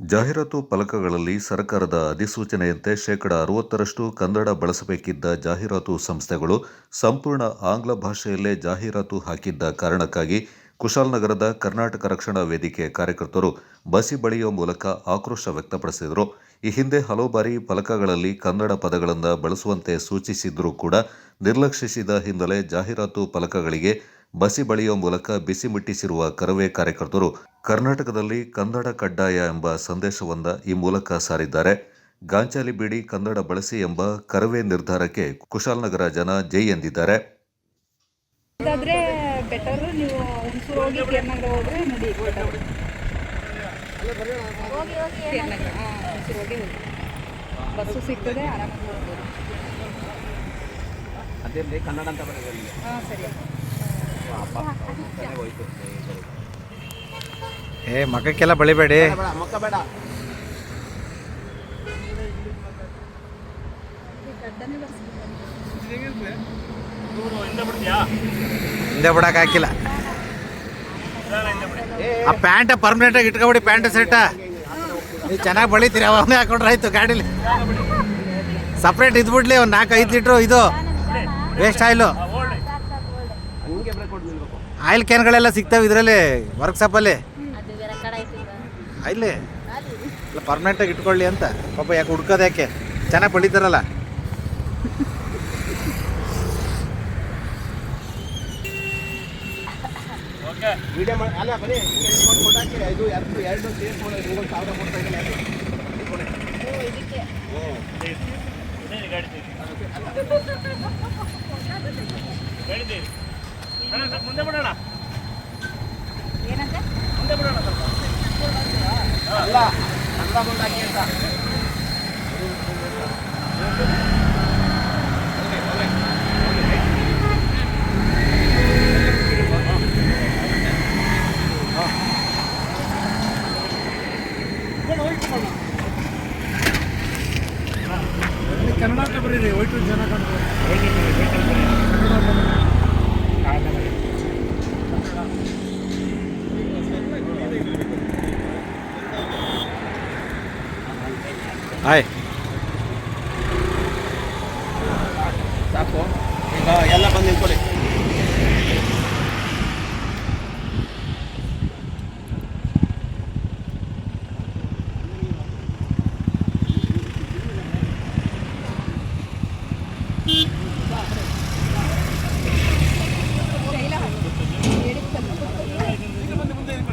ಜಾಹೀರಾತು ಫಲಕಗಳಲ್ಲಿ ಸರ್ಕಾರದ ಅಧಿಸೂಚನೆಯಂತೆ ಶೇಕಡ ಅರವತ್ತರಷ್ಟು ಕನ್ನಡ ಬಳಸಬೇಕಿದ್ದ ಜಾಹೀರಾತು ಸಂಸ್ಥೆಗಳು ಸಂಪೂರ್ಣ ಆಂಗ್ಲ ಭಾಷೆಯಲ್ಲೇ ಜಾಹೀರಾತು ಹಾಕಿದ್ದ ಕಾರಣಕ್ಕಾಗಿ ಕುಶಾಲನಗರದ ಕರ್ನಾಟಕ ರಕ್ಷಣಾ ವೇದಿಕೆ ಕಾರ್ಯಕರ್ತರು ಬಸಿ ಬಳಿಯುವ ಮೂಲಕ ಆಕ್ರೋಶ ವ್ಯಕ್ತಪಡಿಸಿದರು. ಈ ಹಿಂದೆ ಹಲವು ಬಾರಿ ಫಲಕಗಳಲ್ಲಿ ಕನ್ನಡ ಪದಗಳನ್ನು ಬಳಸುವಂತೆ ಸೂಚಿಸಿದ್ರೂ ಕೂಡ ನಿರ್ಲಕ್ಷಿಸಿದ ಹಿನ್ನೆಲೆ ಜಾಹೀರಾತು ಫಲಕಗಳಿಗೆ ಬಸಿ ಬಳಿಯುವ ಮೂಲಕ ಬಿಸಿ ಮುಟ್ಟಿಸಿರುವ ಕರವೇ ಕಾರ್ಯಕರ್ತರು ಕರ್ನಾಟಕದಲ್ಲಿ ಕನ್ನಡ ಕಡ್ಡಾಯ ಎಂಬ ಸಂದೇಶವನ್ನ ಈ ಮೂಲಕ ಸಾರಿದ್ದಾರೆ. ಗಾಂಚಾಲಿ ಬೀಡಿ ಕನ್ನಡ ಬಳಸಿ ಎಂಬ ಕರವೇ ನಿರ್ಧಾರಕ್ಕೆ ಕುಶಾಲನಗರ ಜನ ಜೈ ಎಂದಿದ್ದಾರೆ. ಕನ್ನಡ ಅಂತ ಏ ಮಗಕ್ಕೆಲ್ಲ ಬಳಿಬೇಡಿ. ಹಿಂದೆ ಬಿಡಕ್ ಹಾಕಿಲ್ಲ. ಆ ಪ್ಯಾಂಟ ಪರ್ಮನೆಂಟ್ ಆಗಿ ಇಟ್ಕೊಬಿಡಿ ಪ್ಯಾಂಟ್ ಸೆಟ್ ನೀವು ಚೆನ್ನಾಗಿ ಬಳಿತೀರಿ ಅವನ್ನೇ ಹಾಕೊಂಡ್ರೆ ಆಯ್ತು ಗಾಡೀಲಿ. ಸಪ್ರೇಟ್ ಇದ್ಬಿಡ್ಲಿ ಒಂದು ನಾಲ್ಕು ಐದು ಲೀಟ್ರು ಇದು ವೇಸ್ಟ್ ಆಯಿಲು ಆಯಿಲ್ ಕ್ಯಾನ್ಗಳೆಲ್ಲ ಸಿಗ್ತಾವೆ ಇದರಲ್ಲಿ ವರ್ಕ್ಶಾಪಲ್ಲಿ. ಇಲ್ಲಿ. ಇಲ್ಲ ಪರ್ಮನೆಂಟಾಗಿ ಇಟ್ಕೊಳ್ಳಿ ಅಂತ. ಪಾಪ ಯಾಕೆ ಹುಡ್ಕೋದು ಯಾಕೆ? ಚೆನ್ನಾಗಿ ಬಳಿತಾರಲ್ಲ ವಿಡಿಯೋ ಬಿಡೋಣ. ಅಲ್ಲ ಬನ್ನಿ ಹಿಂಗೆ ಇಟ್ಕೊಂಡು ಫೋಟೋ ಹಾಕಿ ಇದು ಎರಡು ಎರಡು Ay. Tapos, ikaw, yan lang kami kulit.